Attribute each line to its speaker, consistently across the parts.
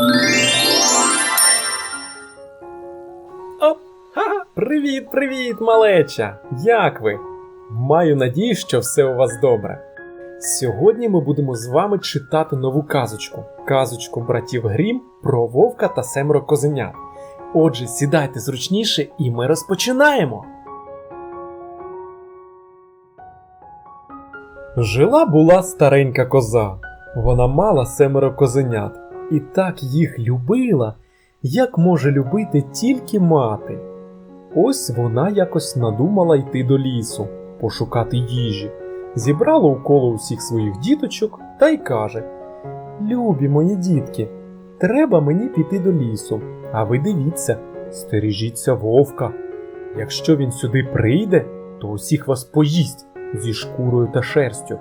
Speaker 1: Оп! Ха-ха! Привіт, привіт, малеча! Як ви? Маю надію, що все у вас добре. Сьогодні ми будемо з вами читати нову казочку казочку братів Грім про вовка та семеро козенят. Отже, сідайте зручніше і ми розпочинаємо. Жила була старенька коза. Вона мала семеро козенят і так їх любила, як може любити тільки мати. Ось вона якось надумала йти до лісу, пошукати їжі, зібрала уколо усіх своїх діточок та й каже: Любі мої дітки, треба мені піти до лісу, а ви дивіться, стережіться вовка. Якщо він сюди прийде, то усіх вас поїсть зі шкурою та шерстю.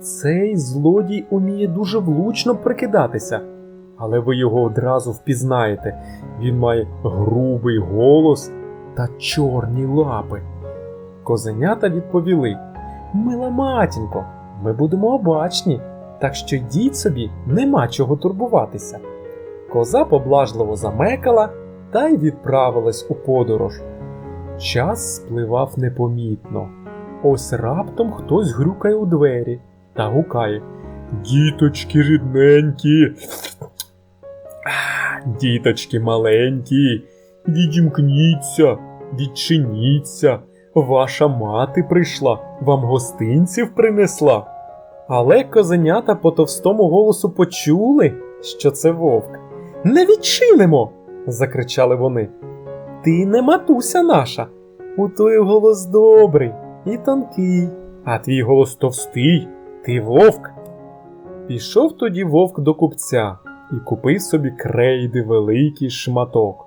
Speaker 1: Цей злодій уміє дуже влучно прикидатися, але ви його одразу впізнаєте. Він має грубий голос та чорні лапи. Козенята відповіли: Мила матінко, ми будемо обачні, так що йдіть собі, нема чого турбуватися. Коза поблажливо замекала та й відправилась у подорож. Час спливав непомітно. Ось раптом хтось грюкає у двері та гукає Діточки рідненькі. Діточки маленькі, відімкніться, відчиніться. Ваша мати прийшла, вам гостинців принесла. Але козенята по товстому голосу почули, що це вовк. Не відчинимо. закричали вони. Ти не матуся наша. У той голос добрий і тонкий, а твій голос товстий, ти вовк. Пішов тоді вовк до купця і купив собі крейди великий шматок.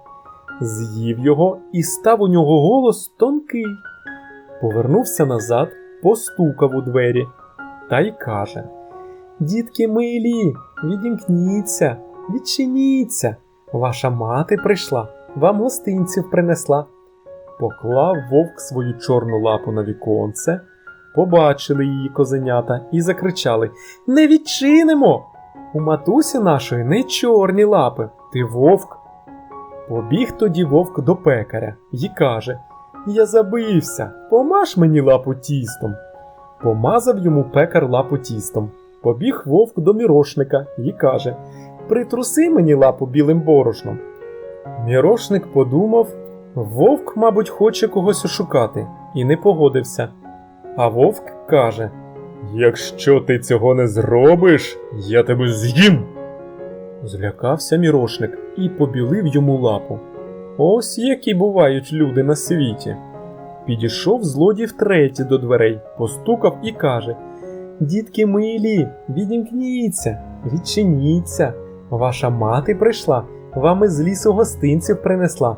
Speaker 1: З'їв його і став у нього голос тонкий. Повернувся назад, постукав у двері та й каже: Дітки милі, відімкніться, відчиніться. Ваша мати прийшла, вам гостинців принесла. Поклав вовк свою чорну лапу на віконце, побачили її козенята і закричали: Не відчинимо! У матусі нашої не чорні лапи, ти вовк. Побіг тоді вовк до пекаря і каже: Я забився, помаж мені лапу тістом. Помазав йому пекар лапу тістом. Побіг вовк до мірошника і каже: Притруси мені лапу білим борошном. Мірошник подумав, вовк, мабуть, хоче когось ошукати, і не погодився. А вовк каже: Якщо ти цього не зробиш, я тебе з'їм. Злякався мірошник і побілив йому лапу. Ось які бувають люди на світі. Підійшов злодій втретє до дверей, постукав і каже: Дітки милі, відімкніться, відчиніться. Ваша мати прийшла, вам із лісу гостинців принесла.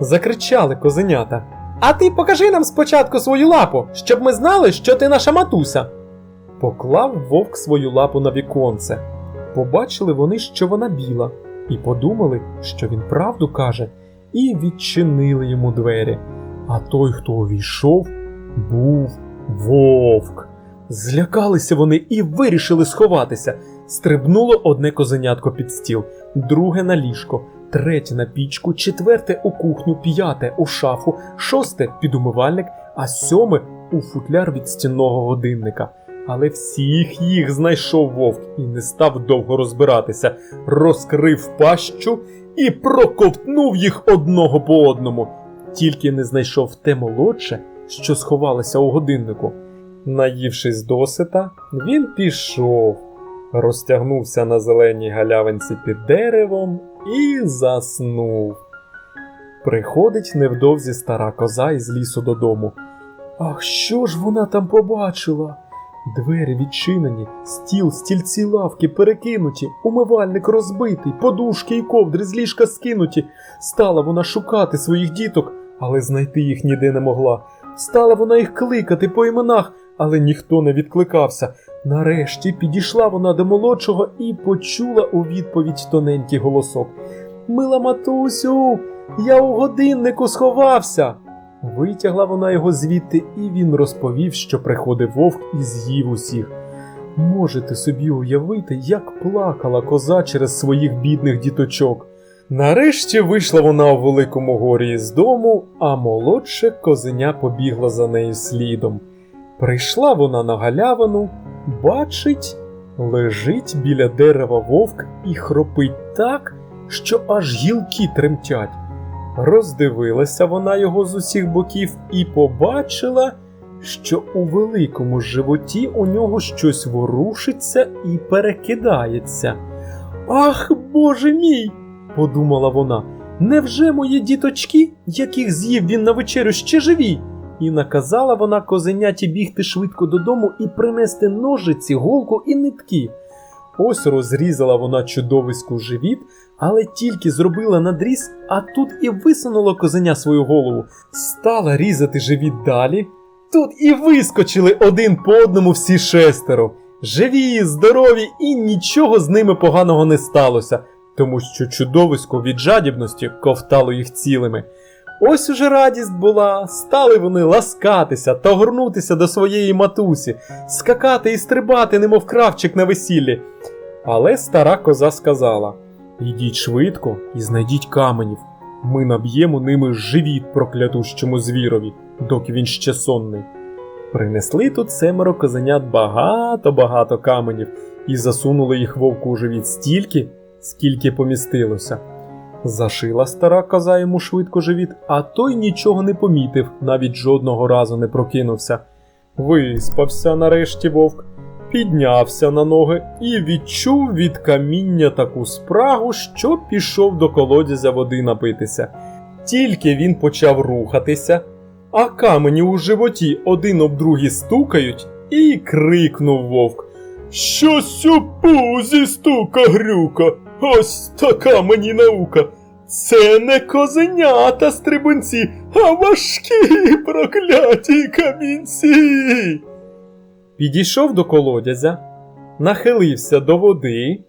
Speaker 1: Закричали козенята. А ти покажи нам спочатку свою лапу, щоб ми знали, що ти наша матуся. Поклав вовк свою лапу на віконце. Побачили вони, що вона біла, і подумали, що він правду каже, і відчинили йому двері. А той, хто увійшов, був вовк. Злякалися вони і вирішили сховатися. Стрибнуло одне козенятко під стіл, друге на ліжко, третє на пічку, четверте у кухню, п'яте у шафу, шосте під умивальник, а сьоме у футляр від стінного годинника. Але всіх їх знайшов вовк і не став довго розбиратися, розкрив пащу і проковтнув їх одного по одному. Тільки не знайшов те молодше, що сховалося у годиннику. Наївшись досита, він пішов, розтягнувся на зеленій галявинці під деревом і заснув. Приходить невдовзі стара коза із лісу додому. Ах, що ж вона там побачила? Двері відчинені, стіл, стільці лавки перекинуті, умивальник розбитий, подушки і ковдри з ліжка скинуті. Стала вона шукати своїх діток, але знайти їх ніде не могла. Стала вона їх кликати по іменах, але ніхто не відкликався. Нарешті підійшла вона до молодшого і почула у відповідь тоненький голосок. Мила матусю, я у годиннику сховався. Витягла вона його звідти, і він розповів, що приходив вовк і з'їв усіх. Можете собі уявити, як плакала коза через своїх бідних діточок. Нарешті вийшла вона у великому горі з дому, а молодше козеня побігла за нею слідом. Прийшла вона на галявину, бачить, лежить біля дерева вовк і хропить так, що аж гілки тремтять. Роздивилася вона його з усіх боків і побачила, що у великому животі у нього щось ворушиться і перекидається. Ах, боже мій! подумала вона. Невже мої діточки, яких з'їв він на вечерю, ще живі? І наказала вона козеняті бігти швидко додому і принести ножиці, голку і нитки. Ось розрізала вона чудовиську живіт, але тільки зробила надріз, а тут і висунуло козеня свою голову, стала різати живіт далі. Тут і вискочили один по одному всі шестеро. Живі, здорові, і нічого з ними поганого не сталося, тому що чудовисько від жадібності ковтало їх цілими. Ось уже радість була, стали вони ласкатися та горнутися до своєї матусі, скакати і стрибати, немов кравчик на весіллі. Але стара коза сказала: Ідіть швидко і знайдіть каменів. Ми наб'ємо ними живіт проклятущому звірові, доки він ще сонний. Принесли тут семеро козенят багато-багато каменів і засунули їх вовку у живіт стільки, скільки помістилося. Зашила стара коза йому швидко живіт, а той нічого не помітив, навіть жодного разу не прокинувся. Виспався нарешті вовк, піднявся на ноги і відчув від каміння таку спрагу, що пішов до колодязя води напитися. Тільки він почав рухатися, а камені у животі один об другі стукають, і крикнув вовк. Щось у пузі стука грюка, ось така мені наука. Це не козенята стрибунці, а важкі прокляті камінці. Підійшов до колодязя, нахилився до води,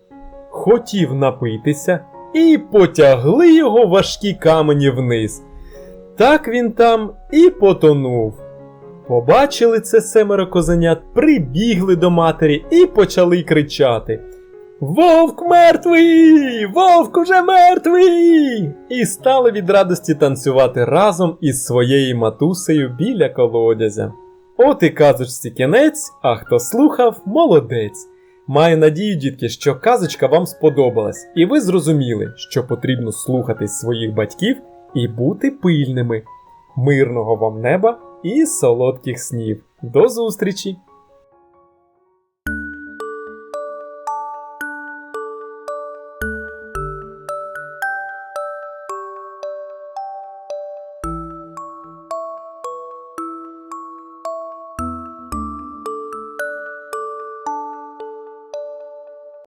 Speaker 1: хотів напитися, і потягли його важкі камені вниз. Так він там і потонув. Побачили це семеро козенят, прибігли до матері і почали кричати. Вовк мертвий! Вовк уже мертвий! І стали від радості танцювати разом із своєю матусею біля колодязя. От і казочці кінець, а хто слухав, молодець. Маю надію, дітки, що казочка вам сподобалась, і ви зрозуміли, що потрібно слухатись своїх батьків і бути пильними. Мирного вам неба і солодких снів. До зустрічі!